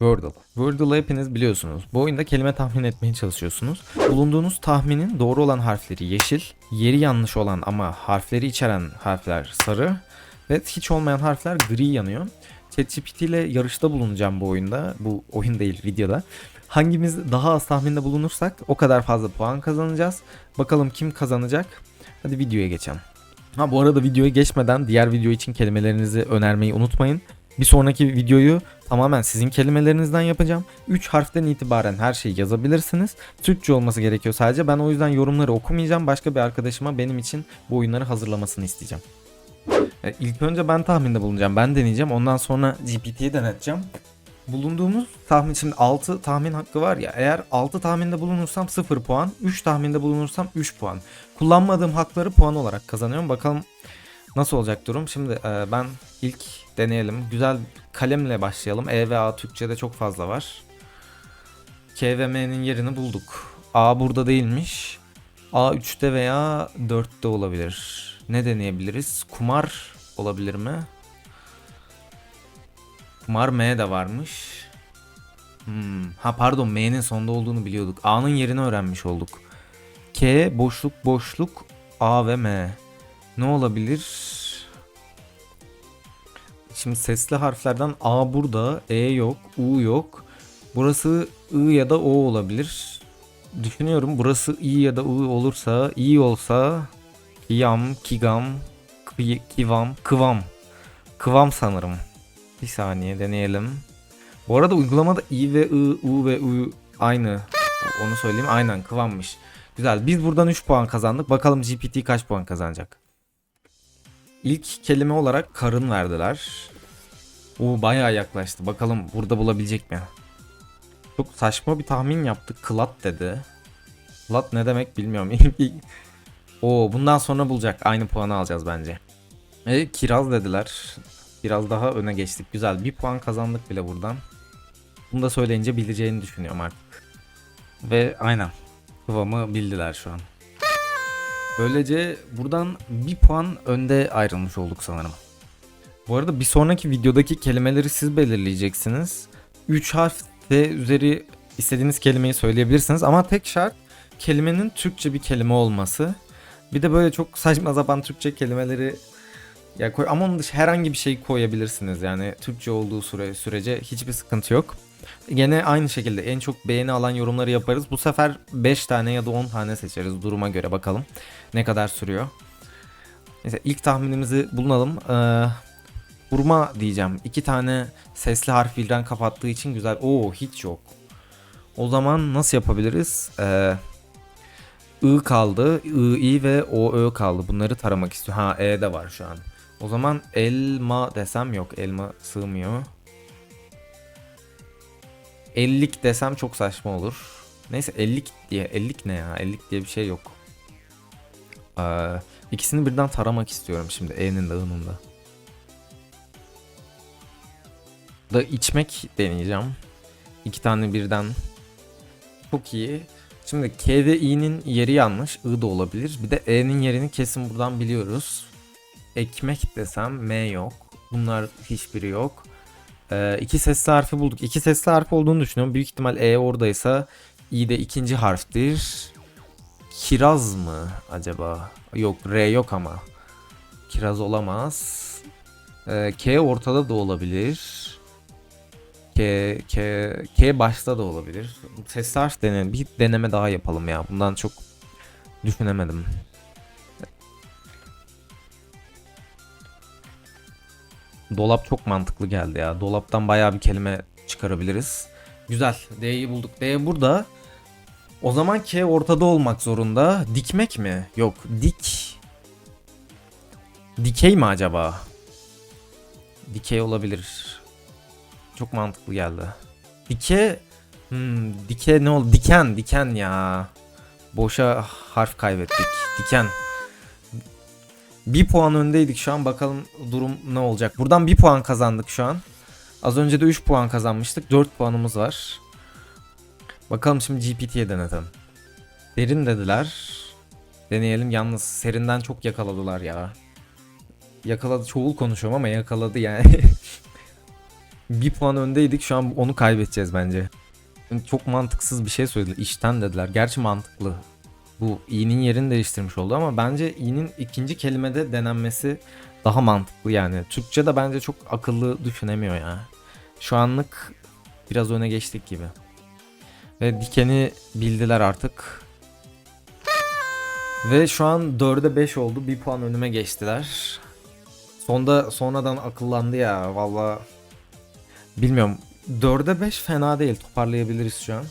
Wordle. Wordle'ı hepiniz biliyorsunuz. Bu oyunda kelime tahmin etmeye çalışıyorsunuz. Bulunduğunuz tahminin doğru olan harfleri yeşil, yeri yanlış olan ama harfleri içeren harfler sarı ve hiç olmayan harfler gri yanıyor. ChatGPT ile yarışta bulunacağım bu oyunda. Bu oyun değil videoda. Hangimiz daha az tahminde bulunursak o kadar fazla puan kazanacağız. Bakalım kim kazanacak? Hadi videoya geçelim. Ha bu arada videoya geçmeden diğer video için kelimelerinizi önermeyi unutmayın. Bir sonraki videoyu tamamen sizin kelimelerinizden yapacağım. 3 harften itibaren her şeyi yazabilirsiniz. Türkçe olması gerekiyor sadece. Ben o yüzden yorumları okumayacağım. Başka bir arkadaşıma benim için bu oyunları hazırlamasını isteyeceğim. E, İlk önce ben tahminde bulunacağım. Ben deneyeceğim. Ondan sonra GPT'ye deneteceğim. Bulunduğumuz tahmin şimdi 6 tahmin hakkı var ya. Eğer 6 tahminde bulunursam 0 puan, 3 tahminde bulunursam 3 puan. Kullanmadığım hakları puan olarak kazanıyorum. Bakalım nasıl olacak durum. Şimdi e, ben ilk deneyelim. Güzel kalemle başlayalım. E ve A Türkçe'de çok fazla var. K ve M'nin yerini bulduk. A burada değilmiş. A 3'te veya 4'te olabilir. Ne deneyebiliriz? Kumar olabilir mi? Kumar M de varmış. Hmm. Ha pardon M'nin sonda olduğunu biliyorduk. A'nın yerini öğrenmiş olduk. K boşluk boşluk A ve M. Ne olabilir? Şimdi sesli harflerden A burada, E yok, U yok. Burası I ya da O olabilir. Düşünüyorum burası I ya da U olursa, I olsa Kiyam, Kigam, Kivam, Kıvam. Kıvam sanırım. Bir saniye deneyelim. Bu arada uygulamada I ve I, U ve U aynı. Onu söyleyeyim. Aynen kıvammış. Güzel. Biz buradan 3 puan kazandık. Bakalım GPT kaç puan kazanacak. İlk kelime olarak karın verdiler. O bayağı yaklaştı. Bakalım burada bulabilecek mi? Çok saçma bir tahmin yaptık. Klat dedi. Klat ne demek bilmiyorum. O bundan sonra bulacak. Aynı puanı alacağız bence. E, kiraz dediler. Biraz daha öne geçtik. Güzel. Bir puan kazandık bile buradan. Bunu da söyleyince bileceğini düşünüyorum artık. Ve aynen. Kıvamı bildiler şu an. Böylece buradan bir puan önde ayrılmış olduk sanırım. Bu arada bir sonraki videodaki kelimeleri siz belirleyeceksiniz. 3 harf ve üzeri istediğiniz kelimeyi söyleyebilirsiniz ama tek şart kelimenin Türkçe bir kelime olması. Bir de böyle çok saçma sapan Türkçe kelimeleri ya koy ama onun dışı herhangi bir şey koyabilirsiniz. Yani Türkçe olduğu süre sürece hiçbir sıkıntı yok. Gene aynı şekilde en çok beğeni alan yorumları yaparız. Bu sefer 5 tane ya da 10 tane seçeriz duruma göre bakalım ne kadar sürüyor. Neyse ilk tahminimizi bulunalım. Ee, hurma diyeceğim. İki tane sesli harf birden kapattığı için güzel. Oo hiç yok. O zaman nasıl yapabiliriz? Ee, I kaldı. I, I ve O, Ö kaldı. Bunları taramak istiyor. Ha E de var şu an. O zaman elma desem yok. Elma sığmıyor. Ellik desem çok saçma olur. Neyse ellik diye. Ellik ne ya? Ellik diye bir şey yok. Ee, ikisini birden taramak istiyorum şimdi. E'nin de I'nin de. Da içmek deneyeceğim. İki tane birden. Çok iyi. Şimdi K ve İ'nin yeri yanlış. I da olabilir. Bir de E'nin yerini kesin buradan biliyoruz. Ekmek desem M yok. Bunlar hiçbiri yok. Ee, iki sesli harfi bulduk. İki sesli harf olduğunu düşünüyorum. Büyük ihtimal E oradaysa İ de ikinci harftir. Kiraz mı acaba? Yok R yok ama. Kiraz olamaz. Ee, K ortada da olabilir. K, K, K başta da olabilir. Sesli harf deneyelim. Bir deneme daha yapalım ya. Bundan çok düşünemedim. Dolap çok mantıklı geldi ya. Dolaptan bayağı bir kelime çıkarabiliriz. Güzel. D'yi bulduk. D burada. O zaman K ortada olmak zorunda. Dikmek mi? Yok. Dik. Dikey mi acaba? Dikey olabilir. Çok mantıklı geldi. Dike hmm, dike ne oldu? Diken, diken ya. Boşa harf kaybettik. Diken. Bir puan öndeydik şu an. Bakalım durum ne olacak. Buradan bir puan kazandık şu an. Az önce de 3 puan kazanmıştık. 4 puanımız var. Bakalım şimdi GPT'ye denetelim. Derin dediler. Deneyelim. Yalnız serinden çok yakaladılar ya. Yakaladı. Çoğul konuşuyorum ama yakaladı yani. Bir puan öndeydik şu an onu kaybedeceğiz bence. Çok mantıksız bir şey söylediler. İşten dediler. Gerçi mantıklı. Bu i'nin yerini değiştirmiş oldu ama bence i'nin ikinci kelimede denenmesi daha mantıklı yani. Türkçe'de bence çok akıllı düşünemiyor ya. Şu anlık biraz öne geçtik gibi. Ve dikeni bildiler artık. Ve şu an 4'e 5 oldu. Bir puan önüme geçtiler. Sonda sonradan akıllandı ya valla. Bilmiyorum. 4'e 5 fena değil. Toparlayabiliriz şu an.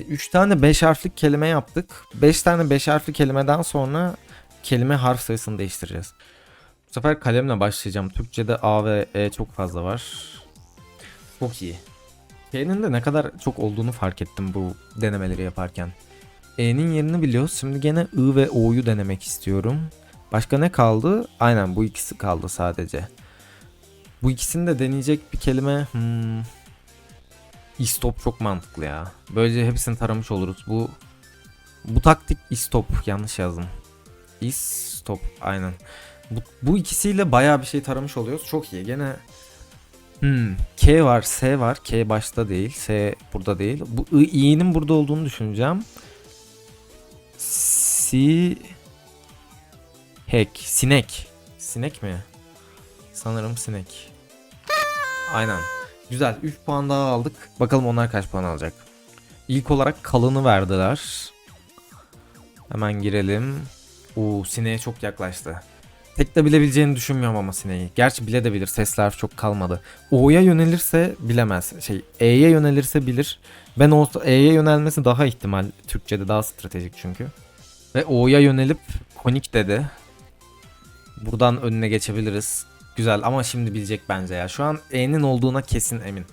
3 tane 5 harflik kelime yaptık. 5 tane 5 harfli kelimeden sonra kelime harf sayısını değiştireceğiz. Bu sefer kalemle başlayacağım. Türkçe'de A ve E çok fazla var. Çok iyi. K'nin de ne kadar çok olduğunu fark ettim bu denemeleri yaparken. E'nin yerini biliyoruz. Şimdi gene I ve O'yu denemek istiyorum. Başka ne kaldı? Aynen bu ikisi kaldı sadece. Bu ikisini de deneyecek bir kelime. Hmm. İstop çok mantıklı ya. Böylece hepsini taramış oluruz. Bu bu taktik istop yanlış yazdım. İstop aynen. Bu, bu ikisiyle bayağı bir şey taramış oluyoruz. Çok iyi. Gene Hmm, K var, S var. K başta değil, S burada değil. Bu i'nin burada olduğunu düşüneceğim. Si Hack, sinek. Sinek mi? Sanırım sinek. Aynen. Güzel. 3 puan daha aldık. Bakalım onlar kaç puan alacak. İlk olarak kalını verdiler. Hemen girelim. Uuu sineğe çok yaklaştı. Tek de bilebileceğini düşünmüyorum ama sineği. Gerçi bile de bilir. Sesli harf çok kalmadı. O'ya yönelirse bilemez. Şey E'ye yönelirse bilir. Ben olsa E'ye yönelmesi daha ihtimal. Türkçe'de daha stratejik çünkü. Ve O'ya yönelip konik dedi. Buradan önüne geçebiliriz. Güzel ama şimdi bilecek bence ya. Şu an E'nin olduğuna kesin emin.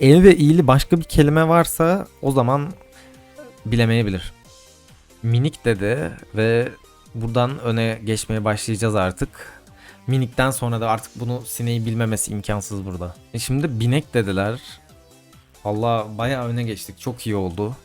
E ve i'li başka bir kelime varsa o zaman bilemeyebilir. Minik dedi ve buradan öne geçmeye başlayacağız artık. Minikten sonra da artık bunu sineği bilmemesi imkansız burada. E şimdi binek dediler. Allah bayağı öne geçtik. Çok iyi oldu.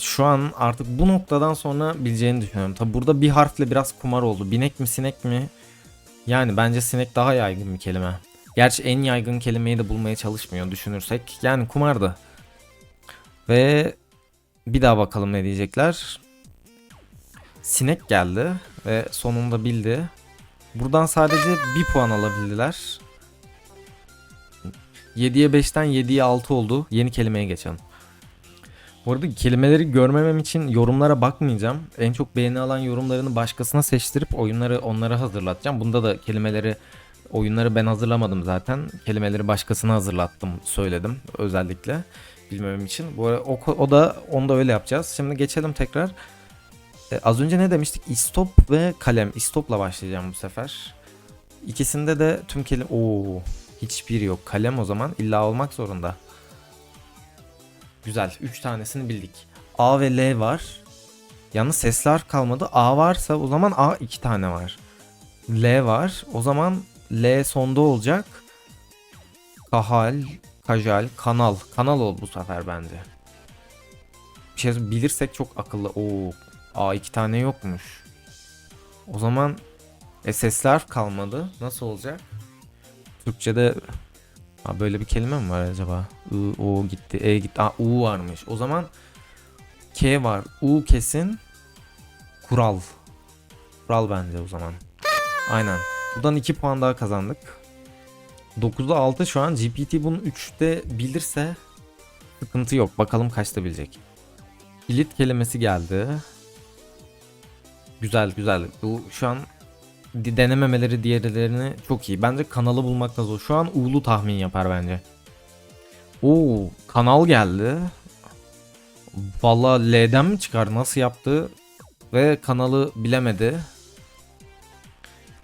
Şu an artık bu noktadan sonra bileceğini düşünüyorum. Tabi burada bir harfle biraz kumar oldu. Binek mi sinek mi? Yani bence sinek daha yaygın bir kelime. Gerçi en yaygın kelimeyi de bulmaya çalışmıyor düşünürsek. Yani kumardı. Ve bir daha bakalım ne diyecekler. Sinek geldi ve sonunda bildi. Buradan sadece bir puan alabildiler. 7'ye 5'ten 7'ye 6 oldu. Yeni kelimeye geçelim. Bu arada kelimeleri görmemem için yorumlara bakmayacağım. En çok beğeni alan yorumlarını başkasına seçtirip oyunları onlara hazırlatacağım. Bunda da kelimeleri oyunları ben hazırlamadım zaten. Kelimeleri başkasına hazırlattım söyledim özellikle bilmemem için. Bu arada o, o da onu da öyle yapacağız. Şimdi geçelim tekrar. Ee, az önce ne demiştik? İstop ve kalem. İstopla başlayacağım bu sefer. İkisinde de tüm kelime... Oo, hiçbir yok. Kalem o zaman illa olmak zorunda. Güzel. 3 tanesini bildik. A ve L var. Yalnız sesler kalmadı. A varsa o zaman A 2 tane var. L var. O zaman L sonda olacak. Kahal, kajal, kanal. Kanal ol bu sefer bence. Bir şey bilirsek çok akıllı. Oo, A iki tane yokmuş. O zaman e, sesler kalmadı. Nasıl olacak? Türkçe'de ha, böyle bir kelime mi var acaba? I, O gitti, E gitti. Aa, U varmış. O zaman K var. U kesin. Kural. Kural bence o zaman. Aynen. Buradan 2 puan daha kazandık. 9'da 6 şu an. GPT bunu 3'te bilirse sıkıntı yok. Bakalım kaçta bilecek. Kilit kelimesi geldi. Güzel güzel. Bu şu an denememeleri diğerlerini çok iyi. Bence kanalı bulmakta zor. Şu an Uğurlu tahmin yapar bence. Oo, kanal geldi. Valla L'den mi çıkar? Nasıl yaptı? Ve kanalı bilemedi.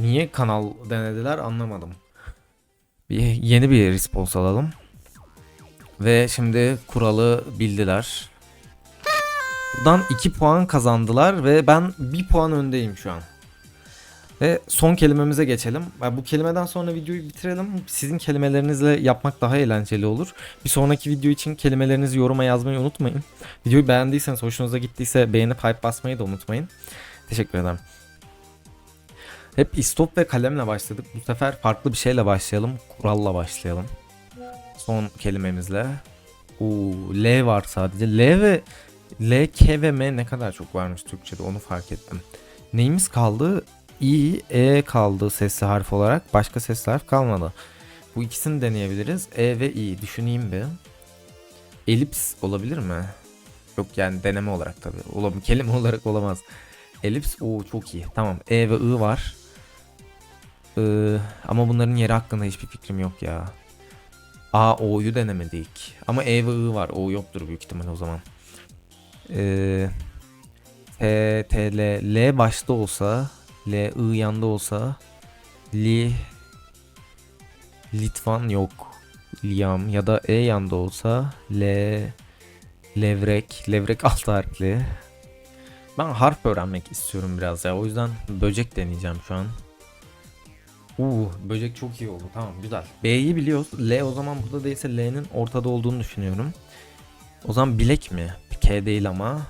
Niye kanal denediler anlamadım. Bir yeni bir respons alalım. Ve şimdi kuralı bildiler. Buradan 2 puan kazandılar ve ben 1 puan öndeyim şu an. Ve son kelimemize geçelim. Bu kelimeden sonra videoyu bitirelim. Sizin kelimelerinizle yapmak daha eğlenceli olur. Bir sonraki video için kelimelerinizi yoruma yazmayı unutmayın. Videoyu beğendiyseniz, hoşunuza gittiyse beğenip hype basmayı da unutmayın. Teşekkür ederim. Hep istop ve kalemle başladık. Bu sefer farklı bir şeyle başlayalım. Kuralla başlayalım. Son kelimemizle. Uuu L var sadece. L ve L, K ve M ne kadar çok varmış Türkçe'de onu fark ettim. Neyimiz kaldı? I, E kaldı sesli harf olarak. Başka sesli harf kalmadı. Bu ikisini deneyebiliriz. E ve I. Düşüneyim bir. Elips olabilir mi? Yok yani deneme olarak tabii. Olam kelime olarak olamaz. Elips o çok iyi. Tamam. E ve I var. Ee, ama bunların yeri hakkında hiçbir fikrim yok ya. A, O'yu denemedik. Ama E ve I var. O yoktur büyük ihtimal o zaman. Ee, T, T, L, L başta olsa, L, I yanda olsa, Li, Litvan yok. Liam ya da E yanda olsa, L, Levrek, Levrek alt harfli. Ben harf öğrenmek istiyorum biraz ya. O yüzden böcek deneyeceğim şu an. Uuu böcek çok iyi oldu. Tamam güzel. B'yi biliyoruz. L o zaman burada değilse L'nin ortada olduğunu düşünüyorum. O zaman bilek mi? K değil ama.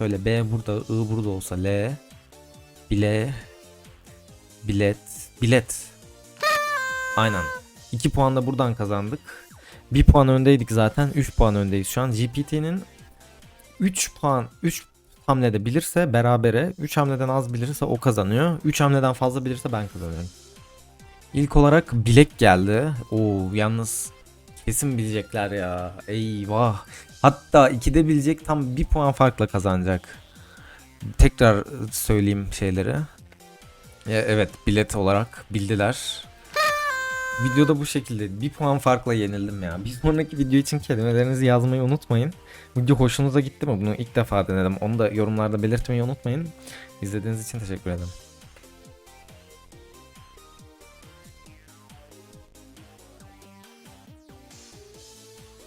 Böyle B burada, I burada olsa L. Bile. Bilet. Bilet. Aynen. 2 puan da buradan kazandık. 1 puan öndeydik zaten. 3 puan öndeyiz şu an. GPT'nin 3 puan 3 hamlede bilirse berabere. 3 hamleden az bilirse o kazanıyor. 3 hamleden fazla bilirse ben kazanıyorum. İlk olarak bilek geldi. Oo yalnız kesin bilecekler ya. Eyvah. Hatta ikide bilecek tam bir puan farkla kazanacak. Tekrar söyleyeyim şeyleri. Ya, evet bilet olarak bildiler. Videoda bu şekilde bir puan farkla yenildim ya. Bir sonraki video için kelimelerinizi yazmayı unutmayın. Video hoşunuza gitti mi? Bunu ilk defa denedim. Onu da yorumlarda belirtmeyi unutmayın. İzlediğiniz için teşekkür ederim.